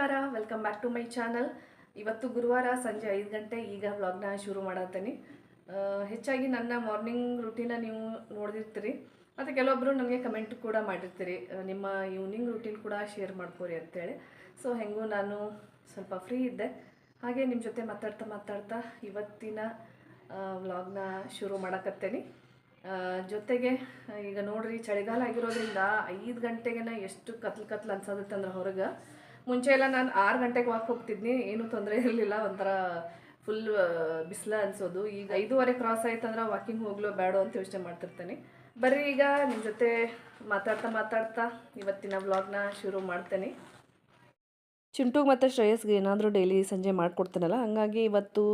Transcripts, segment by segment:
ನಮಸ್ಕಾರ welcome back to my channel ಇವತ್ತು ಗುರುವಾರ ಸಂಜೆ ಐದು ಗಂಟೆ, ಈಗ ವ್ಲಾಗ್ನ ಶುರು ಮಾಡತ್ತೀನಿ. ಹೆಚ್ಚಾಗಿ ನನ್ನ ಮಾರ್ನಿಂಗ್ ರುಟೀನ ನೀವು ನೋಡಿರ್ತೀರಿ ಮತ್ತು ಕೆಲವೊಬ್ಬರು ನನಗೆ ಕಮೆಂಟ್ ಕೂಡ ಮಾಡಿರ್ತೀರಿ. ನಿಮ್ಮ ಈವ್ನಿಂಗ್ ರುಟೀನ್ ಕೂಡ ಶೇರ್ ಮಾಡ್ಕೋರಿ ಅಂತೇಳಿ. ಸೊ ಹೆಂಗೂ ನಾನು ಸ್ವಲ್ಪ ಫ್ರೀ ಇದ್ದೆ. ಹಾಗೆ ನಿಮ್ಮ ಜೊತೆ ಮಾತಾಡ್ತಾ ಮಾತಾಡ್ತಾ ಇವತ್ತಿನ ವ್ಲಾಗ್ನ ಶುರು ಮಾಡಕತ್ತೇನೆ. ಜೊತೆಗೆ, ಈಗ ನೋಡ್ರಿ, ಚಳಿಗಾಲ ಆಗಿರೋದ್ರಿಂದ ಐದು ಗಂಟೆಗೆನ ಎಷ್ಟು ಕತ್ಲು ಕತ್ಲು ಅನ್ಸೋದತ್ತಂದ್ರೆ ಹೊರಗೆ. ಮುಂಚೆ ಎಲ್ಲ ನಾನು ಆರು ಗಂಟೆಗೆ ವಾಕ್ ಹೋಗ್ತಿದ್ನಿ. ಏನೂ ತೊಂದರೆ ಇರಲಿಲ್ಲ. ಒಂಥರ ಫುಲ್ ಬಿಸಿಲ ಅನ್ಸೋದು. ಈಗ ಐದೂವರೆ ಕ್ರಾಸ್ ಆಯ್ತಂದ್ರೆ ವಾಕಿಂಗ್ ಹೋಗ್ಲೋ ಬೇಡೋ ಅಂತ ಯೋಚನೆ ಮಾಡ್ತಿರ್ತೇನೆ. ಬರ್ರಿ ಈಗ ನಿಮ್ಮ ಜೊತೆ ಮಾತಾಡ್ತಾ ಮಾತಾಡ್ತಾ ಇವತ್ತಿನ ವ್ಲಾಗ್ನ ಶುರು ಮಾಡ್ತೇನೆ. ಚಿಂಟುಗೆ ಮತ್ತು ಶ್ರೇಯಸ್ಗೆ ಏನಾದರೂ ಡೈಲಿ ಸಂಜೆ ಮಾಡಿಕೊಡ್ತೇನಲ್ಲ, ಹಂಗಾಗಿ ಇವತ್ತು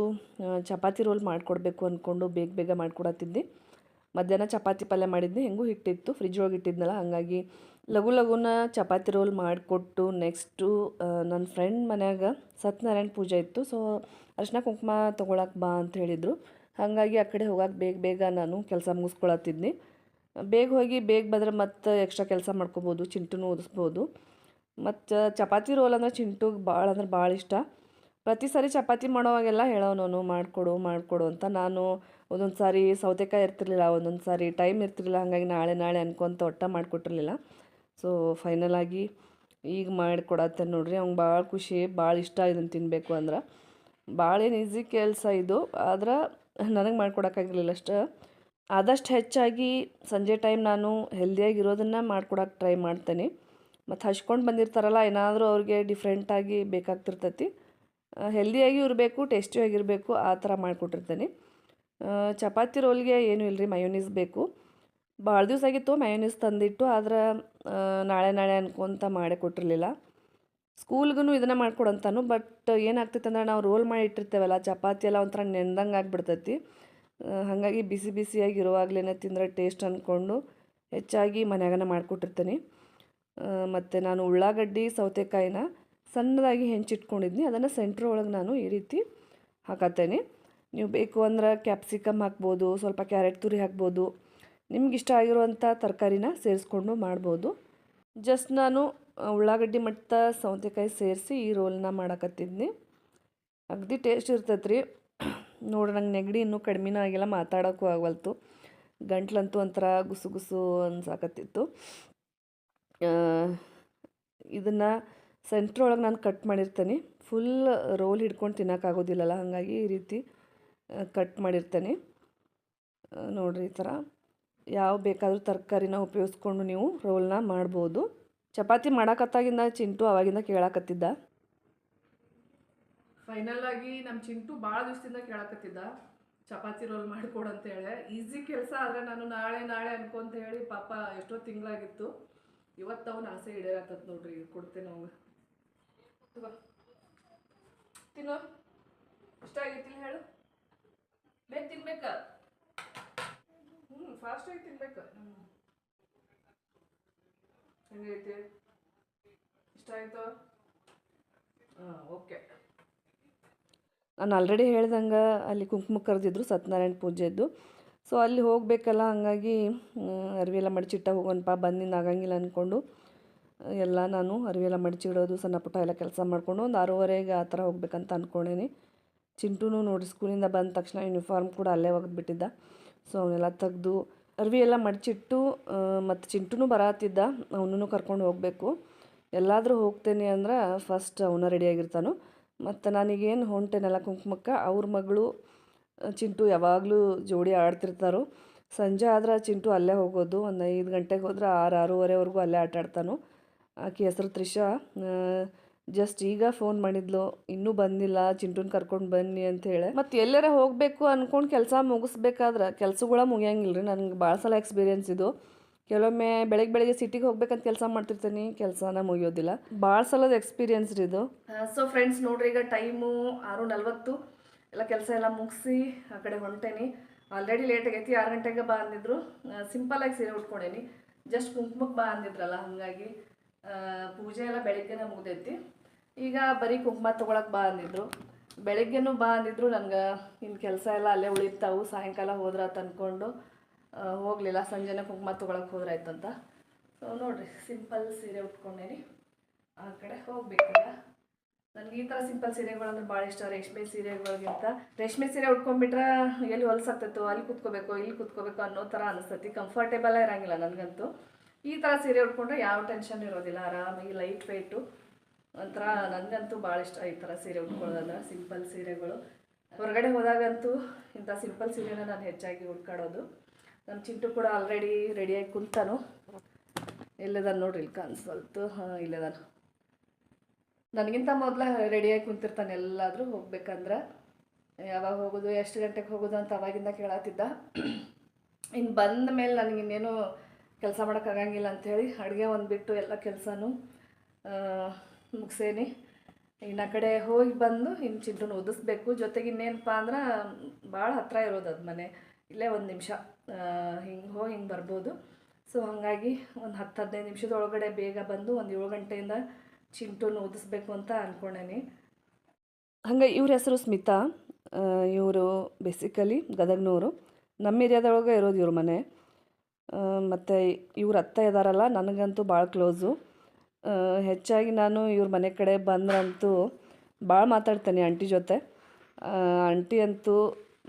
ಚಪಾತಿ ರೋಲ್ ಮಾಡಿಕೊಡ್ಬೇಕು ಅಂದ್ಕೊಂಡು ಬೇಗ ಬೇಗ ಮಾಡಿಕೊಡತ್ತಿದ್ದೆ. ಮಧ್ಯಾಹ್ನ ಚಪಾತಿ ಪಲ್ಯ ಮಾಡಿದ್ದೆ, ಹೆಂಗೂ ಹಿಟ್ಟಿತ್ತು ಫ್ರಿಜ್ ಒಳಗೆ ಇಟ್ಟಿದ್ನಲ್ಲ, ಹಂಗಾಗಿ ಲಘು ಲಘುನ ಚಪಾತಿ ರೋಲ್ ಮಾಡಿಕೊಟ್ಟು ನೆಕ್ಸ್ಟು ನನ್ನ ಫ್ರೆಂಡ್ ಮನ್ಯಾಗ ಸತ್ಯನಾರಾಯಣ ಪೂಜೆ ಇತ್ತು ಸೊ ಅರ್ಶಿನ ಕುಂಕುಮ ತೊಗೊಳಕ್ಕೆ ಬಾ ಅಂತ ಹೇಳಿದರು. ಹಾಗಾಗಿ ಆ ಕಡೆ ಹೋಗಕ್ಕೆ ಬೇಗ ಬೇಗ ನಾನು ಕೆಲಸ ಮುಗಿಸ್ಕೊಳತ್ತಿದ್ನಿ. ಬೇಗ ಹೋಗಿ ಬೇಗ ಬಂದ್ರೆ ಮತ್ತೆ ಎಕ್ಸ್ಟ್ರಾ ಕೆಲಸ ಮಾಡ್ಕೋಬೋದು, ಚಿಂಟುನೂ ಓದಿಸ್ಬೋದು. ಮತ್ತು ಚಪಾತಿ ರೋಲ್ ಅಂದ್ರೆ ಚಿಂಟುಗೆ ಭಾಳ ಅಂದ್ರೆ ಭಾಳ ಇಷ್ಟ. ಪ್ರತಿ ಸಾರಿ ಚಪಾತಿ ಮಾಡೋವಾಗೆಲ್ಲ ಹೇಳೋನು ಮಾಡಿಕೊಡು ಮಾಡಿಕೊಡು ಅಂತ ನಾನು ಒಂದೊಂದು ಸಾರಿ ಸೌತೆಕಾಯಿ ಇರ್ತಿರ್ಲಿಲ್ಲ, ಒಂದೊಂದು ಸಾರಿ ಟೈಮ್ ಇರ್ತಿರ್ಲಿಲ್ಲ, ಹಾಗಾಗಿ ನಾಳೆ ನಾಳೆ ಅನ್ಕೊಂತ ಒಟ್ಟ ಮಾಡಿಕೊಟ್ಟಿರ್ಲಿಲ್ಲ. ಸೊ ಫೈನಲಾಗಿ ಈಗ ಮಾಡಿಕೊಡತ್ತೆ ನೋಡಿರಿ, ಅವ್ಗೆ ಭಾಳ ಖುಷಿ ಭಾಳ ಇಷ್ಟ ಇದನ್ನು ತಿನ್ನಬೇಕು ಅಂದ್ರೆ. ಭಾಳ ಏನು ಈಸಿ ಕೆಲಸ ಇದು, ಆದ್ರೆ ನನಗೆ ಮಾಡ್ಕೊಡೋಕ್ಕಾಗಿರಲಿಲ್ಲ ಅಷ್ಟು. ಆದಷ್ಟು ಹೆಚ್ಚಾಗಿ ಸಂಜೆ ಟೈಮ್ ನಾನು ಹೆಲ್ದಿಯಾಗಿರೋದನ್ನು ಮಾಡ್ಕೊಡೋಕೆ ಟ್ರೈ ಮಾಡ್ತೇನೆ. ಮತ್ತು ಹಚ್ಕೊಂಡು ಬಂದಿರ್ತಾರಲ್ಲ, ಏನಾದರೂ ಅವ್ರಿಗೆ ಡಿಫ್ರೆಂಟಾಗಿ ಬೇಕಾಗ್ತಿರ್ತೈತಿ. ಹೆಲ್ದಿಯಾಗಿ ಇರಬೇಕು ಟೇಸ್ಟಿಯಾಗಿರಬೇಕು ಆ ಥರ ಮಾಡಿಕೊಟ್ಟಿರ್ತೇನೆ. ಚಪಾತಿ ರೋಲ್ಗೆ ಏನೂ ಇಲ್ಲ ರೀ ಮಯೋನೀಸ್ ಬೇಕು. ಭಾಳ ದಿವಸ ಆಗಿತ್ತು ಮಯೋನೀಸ್ ತಂದಿಟ್ಟು ಆದ್ರೆ ನಾಳೆ ನಾಳೆ ಅನ್ಕೊಂತ ಮಾಡೇ ಕೊಟ್ಟಿರಲಿಲ್ಲ. ಸ್ಕೂಲ್ಗೂ ಇದನ್ನು ಮಾಡ್ಕೊಡಂತಾನು, ಬಟ್ ಏನಾಗ್ತೈತೆ ಅಂದ್ರೆ ನಾವು ರೋಲ್ ಮಾಡಿ ಇಟ್ಟಿರ್ತೇವಲ್ಲ, ಚಪಾತಿ ಎಲ್ಲ ಒಂಥರ ನೆಂದಂಗೆ ಆಗಿಬಿಡ್ತೈತಿ. ಹಾಗಾಗಿ ಬಿಸಿ ಬಿಸಿಯಾಗಿ ಇರುವಾಗಲೇ ತಿಂದರೆ ಟೇಸ್ಟ್ ಅಂದ್ಕೊಂಡು ಹೆಚ್ಚಾಗಿ ಮನ್ಯಾಗನ ಮಾಡಿಕೊಟ್ಟಿರ್ತೀನಿ. ಮತ್ತು ನಾನು ಉಳ್ಳಾಗಡ್ಡಿ, ಸೌತೆಕಾಯಿನ ಸಣ್ಣದಾಗಿ ಹೆಂಚಿಟ್ಕೊಂಡಿದ್ನಿ, ಅದನ್ನು ಸೆಂಟ್ರ್ ಒಳಗೆ ನಾನು ಈ ರೀತಿ ಹಾಕತ್ತೇನೆ. ನೀವು ಬೇಕು ಅಂದ್ರೆ ಕ್ಯಾಪ್ಸಿಕಮ್ ಹಾಕ್ಬೋದು, ಸ್ವಲ್ಪ ಕ್ಯಾರೆಟ್ ತುರಿ ಹಾಕ್ಬೋದು. ನಿಮ್ಗೆ ಇಷ್ಟ ಆಗಿರುವಂಥ ತರಕಾರಿನ ಸೇರಿಸ್ಕೊಂಡು ಮಾಡ್ಬೋದು. ಜಸ್ಟ್ ನಾನು ಉಳ್ಳಾಗಡ್ಡಿ ಮಟ್ಟ ಸೌತೆಕಾಯಿ ಸೇರಿಸಿ ಈ ರೋಲ್ನ ಮಾಡಕತ್ತಿದ್ನಿ. ಅಗದಿ ಟೇಸ್ಟ್ ಇರ್ತೈತೆ ರೀ ನೋಡಿ, ನಂಗೆ ನೆಗಡಿ ಇನ್ನೂ ಕಡಿಮೆನೂ ಆಗಿಲ್ಲ, ಮಾತಾಡೋಕ್ಕೂ ಆಗವಲ್ತು. ಗಂಟ್ಲಂತೂ ಒಂಥರ ಗುಸು ಗುಸು ಅನ್ಸಾಕತ್ತಿತ್ತು. ಇದನ್ನು ಸೆಂಟ್ರ್ ಒಳಗೆ ನಾನು ಕಟ್ ಮಾಡಿರ್ತೇನೆ. ಫುಲ್ ರೋಲ್ ಹಿಡ್ಕೊಂಡು ತಿನ್ನೋಕ್ಕಾಗೋದಿಲ್ಲಲ್ಲ ಹಾಗಾಗಿ ಈ ರೀತಿ ಕಟ್ ಮಾಡಿರ್ತೇನೆ. ನೋಡಿರಿ ಈ ಥರ. ಯಾವ ಬೇಕಾದರೂ ತರಕಾರಿನ ಉಪಯೋಗಿಸ್ಕೊಂಡು ನೀವು ರೋಲ್ನ ಮಾಡ್ಬೋದು. ಚಪಾತಿ ಮಾಡಾಕತ್ತಾಗಿಂದ ಚಿಂಟು ಅವಾಗಿಂದ ಕೇಳಾಕತ್ತಿದ್ದ. ಫೈನಲ್ ಆಗಿ ನಮ್ಮ ಚಿಂಟು ಭಾಳ ದಿವಸದಿಂದ ಕೇಳಾಕತ್ತಿದ್ದ. ಚಪಾತಿ ರೋಲ್ ಮಾಡಿಕೊಡು ಅಂತ ಹೇಳಿ. ಈಸಿ ಕೆಲಸ ಆದರೆ ನಾನು ನಾಳೆ ನಾಳೆ ಅನ್ಕೊಂತ ಹೇಳಿ ಪಾಪ ಎಷ್ಟೋ ತಿಂಗಳಾಗಿತ್ತು. ಇವತ್ತು ಅವನ ಆಸೆ ಈಡೇರತ್ತದ ನೋಡ್ರಿ, ಕೊಡ್ತೇನೆ ತಗೋ ತಿನ್ನೋ. ಇಷ್ಟ ಆಗಿತ್ತಿಲ್ಲ ಹೇಳು. ಬೇಗ ತಿನ್ಬೇಕ? ಹ್ಞೂ ಫಾಸ್ಟಾಗಿ ತಿನ್ಬೇಕ? ಹೆಂಗೈತಿ? ಇಷ್ಟ ಆಯ್ತು? ಹಾಂ ಓಕೆ ನಾನು ಆಲ್ರೆಡಿ ಹೇಳ್ದಂಗೆ ಅಲ್ಲಿ ಕುಂಕುಮ ಕರೆದಿದ್ರು ಸತ್ಯನಾರಾಯಣ ಪೂಜೆದ್ದು. ಸೊ ಅಲ್ಲಿ ಹೋಗಬೇಕಲ್ಲ ಹಂಗಾಗಿ ಅರಿವಿ ಎಲ್ಲ ಮಡಚಿಟ್ಟ ಹೋಗೋಣಪ್ಪ ಬಂದಿನ ಆಗಂಗಿಲ್ಲ ಅಂದ್ಕೊಂಡು ಎಲ್ಲ ನಾನು ಅರಿವೆಲ್ಲ ಎಲ್ಲ ಮಡಚಿಡೋದು ಸಣ್ಣ ಪುಟ್ಟ ಎಲ್ಲ ಕೆಲಸ ಮಾಡಿಕೊಂಡು ಒಂದು ಆರೂವರೆಗೆ ಆ ಥರ ಹೋಗ್ಬೇಕಂತ ಅಂದ್ಕೊಂಡೇನಿ ಚಿಂಟುನು ನೋಡಿ ಸ್ಕೂಲಿಂದ ಬಂದ ತಕ್ಷಣ ಯೂನಿಫಾರ್ಮ್ ಕೂಡ ಅಲ್ಲೇ ಒಗೆದ್ಬಿಟ್ಟಿದ್ದ. ಸೊ ಅವನ್ನೆಲ್ಲ ತೆಗ್ದು ಅರ್ವಿ ಎಲ್ಲ ಮಡಚಿಟ್ಟು ಮತ್ತು ಚಿಂಟುನು ಬರತ್ತಿದ್ದ ಅವನೂ ಕರ್ಕೊಂಡು ಹೋಗಬೇಕು. ಎಲ್ಲಾದರೂ ಹೋಗ್ತೇನೆ ಅಂದ್ರೆ ಫಸ್ಟ್ ಅವನ ರೆಡಿಯಾಗಿರ್ತಾನು ಮತ್ತು ನನಗೇನು ಹೊಂಟೆನೆಲ್ಲ ಕುಂಕುಮಕ್ಕೆ, ಅವ್ರ ಮಗಳು ಚಿಂಟು ಯಾವಾಗಲೂ ಜೋಡಿ ಆಡ್ತಿರ್ತಾರೋ. ಸಂಜೆ ಆದ್ರೆ ಚಿಂಟು ಅಲ್ಲೇ ಹೋಗೋದು. ಒಂದು ಐದು ಗಂಟೆಗೆ ಹೋದ್ರೆ ಆರು ಆರೂವರೆವರೆಗೂ ಅಲ್ಲೇ ಆಟ ಆಡ್ತಾನು. ಆಕೆ ಹೆಸರು ತ್ರಿಷಾ ಜಸ್ಟ್ ಈಗ ಫೋನ್ ಮಾಡಿದ್ಲು, ಇನ್ನೂ ಬಂದಿಲ್ಲ, ಚಿಂಟುನ್ ಕರ್ಕೊಂಡು ಬನ್ನಿ ಅಂತ ಹೇಳಿ. ಮತ್ತೆ ಎಲ್ಲರ ಹೋಗಬೇಕು ಅನ್ಕೊಂಡು ಕೆಲಸ ಮುಗಿಸ್ಬೇಕಾದ್ರೆ ಕೆಲಸಗಳ ಮುಗಿಯಂಗಿಲ್ಲ ರೀ ನನಗೆ ಭಾಳ ಸಲ ಎಕ್ಸ್ಪೀರಿಯನ್ಸ್ ಇದು. ಕೆಲವೊಮ್ಮೆ ಬೆಳಗ್ಗೆ ಬೆಳಗ್ಗೆ ಸಿಟಿಗೆ ಹೋಗ್ಬೇಕಂತ ಕೆಲಸ ಮಾಡ್ತಿರ್ತೀನಿ, ಕೆಲಸನ ಮುಗಿಯೋದಿಲ್ಲ. ಭಾಳ ಸಲದ ಎಕ್ಸ್ಪೀರಿಯನ್ಸ್ ಇದು. ಸೊ ಫ್ರೆಂಡ್ಸ್ ನೋಡ್ರಿ, ಈಗ ಟೈಮು ಆರು ನಲ್ವತ್ತು. ಎಲ್ಲ ಕೆಲಸ ಎಲ್ಲ ಮುಗಿಸಿ ಆ ಕಡೆ ಹೊಂಟೇನಿ. ಆಲ್ರೆಡಿ ಲೇಟ್ ಆಗೈತಿ, ಆರು ಗಂಟೆಗೆ ಬಾ ಅಂದಿದ್ರು. ಸಿಂಪಲಾಗಿ ಸೀರೆ ಉಟ್ಕೊಂಡೇನಿ. ಜಸ್ಟ್ ಕುಂಕುಮಕ್ಕೆ ಬಾ ಅಂದಿದ್ರಲ್ಲ, ಹಾಗಾಗಿ ಪೂಜೆ ಎಲ್ಲ ಬೆಳಿಗ್ಗೆನೇ ಮುಗ್ದೈತಿ. ಈಗ ಬರೀ ಕುಂಕುಮ ತೊಗೊಳಕ್ಕೆ ಬಾ ಅಂದಿದ್ರು. ಬೆಳಿಗ್ಗೆನು ಬಾ ಅಂದಿದ್ರು. ನನಗೆ ಇನ್ನು ಕೆಲಸ ಎಲ್ಲ ಅಲ್ಲೇ ಉಳಿತಾವು. ಸಾಯಂಕಾಲ ಹೋದ್ರ ತಂದ್ಕೊಂಡು ಹೋಗಲಿಲ್ಲ. ಸಂಜೆನೇ ಕುಂಕುಮ ತೊಗೊಳಕ್ಕೆ ಹೋದ್ರಾಯ್ತಂತ. ಸೊ ನೋಡಿರಿ, ಸಿಂಪಲ್ ಸೀರೆ ಉಟ್ಕೊಂಡೇನಿ. ಆ ಕಡೆ ಹೋಗ್ಬೇಕಲ್ಲ. ನನಗೆ ಈ ಥರ ಸಿಂಪಲ್ ಸೀರೆಗಳಂದ್ರೆ ಭಾಳ ಇಷ್ಟ. ರೇಷ್ಮೆ ಸೀರೆಗಳಿಗಿಂತ. ರೇಷ್ಮೆ ಸೀರೆ ಉಟ್ಕೊಂಡ್ಬಿಟ್ರೆ ಎಲ್ಲಿ ಹೊಲ್ಸಾಗ್ತೈತೋ ಅಲ್ಲಿ ಕುತ್ಕೋಬೇಕು, ಇಲ್ಲಿ ಕುತ್ಕೋಬೇಕು ಅನ್ನೋ ಥರ ಅನಿಸ್ತೈತಿ. ಕಂಫರ್ಟೇಬಲ್ ಇರಂಗಿಲ್ಲ ನನಗಂತೂ. ಈ ಥರ ಸೀರೆ ಉಟ್ಕೊಂಡ್ರೆ ಯಾವ ಟೆನ್ಷನ್ ಇರೋದಿಲ್ಲ. ಆರಾಮಾಗಿ ಲೈಟ್ ವೆಯ್ಟು ಒಂಥರ ನನಗಂತೂ ಭಾಳ ಇಷ್ಟ ಈ ಥರ ಸೀರೆ ಉಟ್ಕೊಳ್ಳೋದಂದ್ರೆ ಸಿಂಪಲ್ ಸೀರೆಗಳು. ಹೊರಗಡೆ ಹೋದಾಗಂತೂ ಇಂಥ ಸಿಂಪಲ್ ಸೀರೆನ ನಾನು ಹೆಚ್ಚಾಗಿ ಉಟ್ಕೊಳ್ಳೋದು. ನಮ್ಮ ಚಿಂಟು ಕೂಡ ಆಲ್ರೆಡಿ ರೆಡಿಯಾಗಿ ಕುಂತಾನು. ಇಲ್ಲದಾನ ನೋಡ್ರಿ ಇಲ್ಲಿ ಕನ್ಸಲ್ತು ಹಾಂ ನಾನು ನನಗಿಂತ ಮೊದಲ ರೆಡಿಯಾಗಿ ಕುಂತಿರ್ತಾನೆ ಎಲ್ಲಾದರೂ ಹೋಗ್ಬೇಕಂದ್ರೆ. ಯಾವಾಗ ಹೋಗೋದು, ಎಷ್ಟು ಗಂಟೆಗೆ ಹೋಗೋದು ಅಂತ ಅವಾಗಿಂದ ಕೇಳತ್ತಿದ್ದ ಇನ್ನು ಬಂದ ಮೇಲೆ ನನಗೆ ಇನ್ನೇನು ಕೆಲಸ ಮಾಡೋಕ್ಕಾಗಂಗಿಲ್ಲ ಅಂಥೇಳಿ ಅಡುಗೆ ಒಂದು ಬಿಟ್ಟು ಎಲ್ಲ ಕೆಲಸನೂ ಮುಗಿಸೇನಿ. ಇನ್ನು ಆ ಕಡೆ ಹೋಗಿ ಬಂದು ಇನ್ನು ಚಿಂಟುನ ಓದಿಸ್ಬೇಕು ಜೊತೆಗೆ ಇನ್ನೇನಪ್ಪ ಅಂದ್ರೆ ಭಾಳ ಹತ್ತಿರ ಇರೋದು ಅದು ಮನೆ. ಇಲ್ಲೇ ಒಂದು ನಿಮಿಷ. ಹಿಂಗೆ ಹೋಗಿ ಹಿಂಗೆ ಬರ್ಬೋದು. ಸೊ ಹಾಗಾಗಿ ಒಂದು ಹತ್ತು ಹದಿನೈದು ನಿಮಿಷದೊಳಗಡೆ ಬೇಗ ಬಂದು ಒಂದು ಏಳು ಗಂಟೆಯಿಂದ ಚಿಂಟುನ ಓದಿಸ್ಬೇಕು ಅಂತ ಅಂದ್ಕೊಂಡೇನಿ ಹಂಗೆ ಇವ್ರ ಹೆಸರು ಸ್ಮಿತಾ. ಇವರು ಬೇಸಿಕಲಿ ಗದಗ್ನವರು. ನಮ್ಮ ಏರಿಯಾದೊಳಗೆ ಇರೋದು ಇವ್ರ ಮನೆ. ಮತ್ತು ಇವ್ರ ಅತ್ತೆ ಇದ್ದಾರಲ್ಲ ನನಗಂತೂ ಭಾಳ ಕ್ಲೋಸು ಹೆಚ್ಚಾಗಿ ನಾನು ಇವ್ರ ಮನೆ ಕಡೆ ಬಂದ್ರಂತೂ ಭಾಳ ಮಾತಾಡ್ತೇನೆ ಆಂಟಿ ಜೊತೆ. ಆಂಟಿ ಅಂತೂ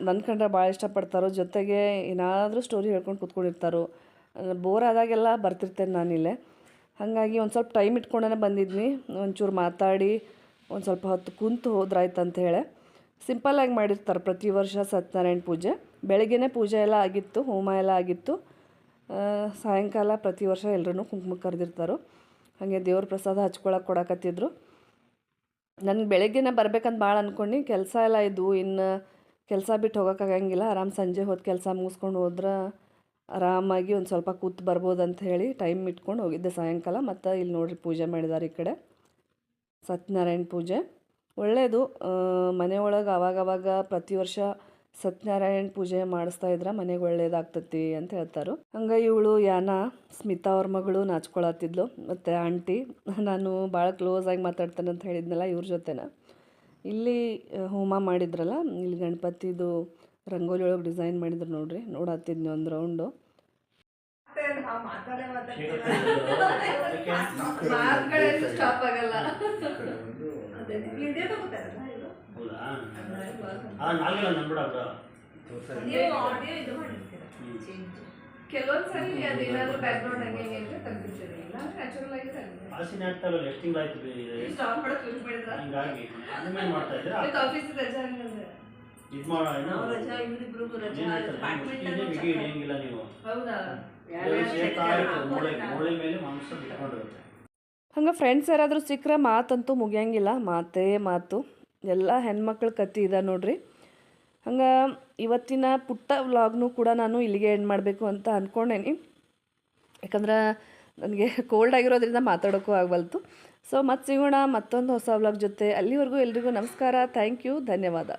ನನ್ನ ಕಂಡ್ರೆ ಭಾಳ ಇಷ್ಟಪಡ್ತಾರೋ, ಜೊತೆಗೆ ಏನಾದರೂ ಸ್ಟೋರಿ ಹೇಳ್ಕೊಂಡು ಕೂತ್ಕೊಂಡಿರ್ತಾರೋ ಬೋರ್ ಆದಾಗೆಲ್ಲ ಬರ್ತಿರ್ತೇನೆ ನಾನಿಲ್ಲೇ ಹಾಗಾಗಿ ಒಂದು ಸ್ವಲ್ಪ ಟೈಮ್ ಇಟ್ಕೊಂಡೇ ಬಂದಿದ್ನಿ. ಒಂಚೂರು ಮಾತಾಡಿ, ಒಂದು ಸ್ವಲ್ಪ ಹೊತ್ತು ಕುಂತು ಹೋದ್ರಾಯ್ತು ಅಂತ ಹೇಳಿ. ಸಿಂಪಲ್ಲಾಗಿ ಮಾಡಿರ್ತಾರೆ ಪ್ರತಿ ವರ್ಷ ಸತ್ಯನಾರಾಯಣ ಪೂಜೆ. ಬೆಳಗ್ಗೆನೇ ಪೂಜೆ ಎಲ್ಲ ಆಗಿತ್ತು, ಹೋಮ ಎಲ್ಲ ಆಗಿತ್ತು. ಸಾಯಂಕಾಲ ಪ್ರತಿ ವರ್ಷ ಎಲ್ಲರೂ ಕುಂಕುಮ ಕರೆದಿರ್ತಾರೋ. ಹಾಗೆ ದೇವ್ರ ಪ್ರಸಾದ ಹಚ್ಕೊಳಕ್ಕೆ ಕೊಡಕತ್ತಿದ್ರು. ನನಗೆ ಬೆಳಗ್ಗೆನೇ ಬರಬೇಕಂತ ಭಾಳ ಅಂದ್ಕೊಂಡು ಕೆಲಸ ಎಲ್ಲ ಇದ್ವು. ಇನ್ನು ಕೆಲಸ ಬಿಟ್ಟು ಹೋಗೋಕ್ಕಾಗಂಗಿಲ್ಲ ಆರಾಮ್ ಸಂಜೆ ಹೊತ್ತು ಕೆಲಸ ಮುಗಿಸ್ಕೊಂಡು ಹೋದ್ರೆ ಆರಾಮಾಗಿ ಒಂದು ಸ್ವಲ್ಪ ಕೂತು ಬರ್ಬೋದು ಅಂತ ಹೇಳಿ ಟೈಮ್ ಇಟ್ಕೊಂಡು ಹೋಗಿದ್ದೆ ಸಾಯಂಕಾಲ. ಮತ್ತು ಇಲ್ಲಿ ನೋಡ್ರಿ ಪೂಜೆ ಮಾಡಿದ್ದಾರೆ ಈ ಕಡೆ. ಸತ್ಯನಾರಾಯಣ ಪೂಜೆ. ಒಳ್ಳೆಯದು ಮನೆಯೊಳಗೆ ಆವಾಗವಾಗ ಪ್ರತಿ ವರ್ಷ ಸತ್ಯನಾರಾಯಣ ಪೂಜೆ ಮಾಡಿಸ್ತಾ ಇದ್ರೆ ಮನೆಗೆ ಒಳ್ಳೇದಾಗ್ತತಿ ಅಂತ ಹೇಳ್ತಾರು. ಹಂಗೆ ಇವಳು ಯಾನ ಸ್ಮಿತಾ ಅವ್ರ ಮಗಳು ನಾಚ್ಕೊಳತ್ತಿದ್ಲು. ಮತ್ತು ಆಂಟಿ ನಾನು ಭಾಳ ಕ್ಲೋಸ್ ಆಗಿ ಮಾತಾಡ್ತೇನೆ ಅಂತ ಹೇಳಿದ್ನಲ್ಲ ಇವ್ರ ಜೊತೆನ. ಇಲ್ಲಿ ಹೋಮ ಮಾಡಿದ್ರಲ್ಲ ಇಲ್ಲಿ ಗಣಪತಿದು ರಂಗೋಲಿ ಒಳಗೆ ಡಿಸೈನ್ ಮಾಡಿದ್ರು ನೋಡ್ರಿ ನೋಡತ್ತಿದ್ನಿ ಒಂದು ರೌಂಡು ಸ್ಟಾಪ್ ಆಗಲ್ಲ. ನಂಬಿಡ ಅವ್ರು. ಅದೇನಾದ್ರೂ ಬ್ಯಾಕ್ಗ್ರೌಂಡ್ ಹಂಗೆ ಹಿಂಗೆ ಇದ್ರೆ ತೆಗ್ದಿರ್ತೀನಿ ಇಲ್ಲ ನ್ಯಾಚುರಲ್ ಆಗಿ ತೆಗ್ದಿರ್ತೀನಿ. ಆಸಿನ ಆಗ್ತಾರಲ್ಲ ಎಷ್ಟು ತಿಂಗಳಾಯ್ತು ಸ್ಟಾಪ್ ಮಾಡಕ್ ಶುರು ಮಾಡಿದ್ರ? ಹಿಂಗಾಗಿ ಅನಿಮೇಲ್ ಮಾಡ್ತಾ ಇದ್ರೆ ಇವತ್ತು ಆಫೀಸ್ ರಜಾ ಹಂಗಂದ್ರೆ. ಇದು ಮಾಡೋ ಏನು ಮುಷ್ಟಿನೇ ಬಿಗಿ ಹಿಡಿಯಂಗಿಲ್ಲ ನೀವು. ಹೌದಾ? ಶೇಕ ಮೂಳೆ ಮೂಳೆ ಮೇಲೆ ಮಾಂಸ ಬಿಟ್ಕೊಂಡಿರುತ್ತೆ. ಹಂಗೆ ಫ್ರೆಂಡ್ಸ್ ಯಾರಾದರೂ ಸಿಕ್ಕರೆ ಮಾತಂತೂ ಮುಗಿಯಂಗಿಲ್ಲ ಮಾತೇ ಮಾತು. ಎಲ್ಲ ಹೆಣ್ಮಕ್ಳ ಕತ್ತಿ ಇದೆ ನೋಡ್ರಿ. ಹಂಗೆ ಇವತ್ತಿನ ಪುಟ್ಟ ವ್ಲಾಗ್ನು ಕೂಡ ನಾನು ಇಲ್ಲಿಗೆ ಎಂಡ್ ಮಾಡಬೇಕು ಅಂತ ಅಂದ್ಕೊಂಡೇನಿ ಯಾಕಂದ್ರೆ ನನಗೆ ಕೋಲ್ಡ್ ಆಗಿರೋದ್ರಿಂದ ಮಾತಾಡೋಕ್ಕೂ ಆಗಬಲ್ತು ಸೊ ಮತ್ತೆ ಸಿಗೋಣ ಮತ್ತೊಂದು ಹೊಸ ವ್ಲಾಗ್ ಜೊತೆ. ಅಲ್ಲಿವರೆಗೂ ಎಲ್ರಿಗೂ ನಮಸ್ಕಾರ. ಥ್ಯಾಂಕ್ ಯು ಧನ್ಯವಾದ.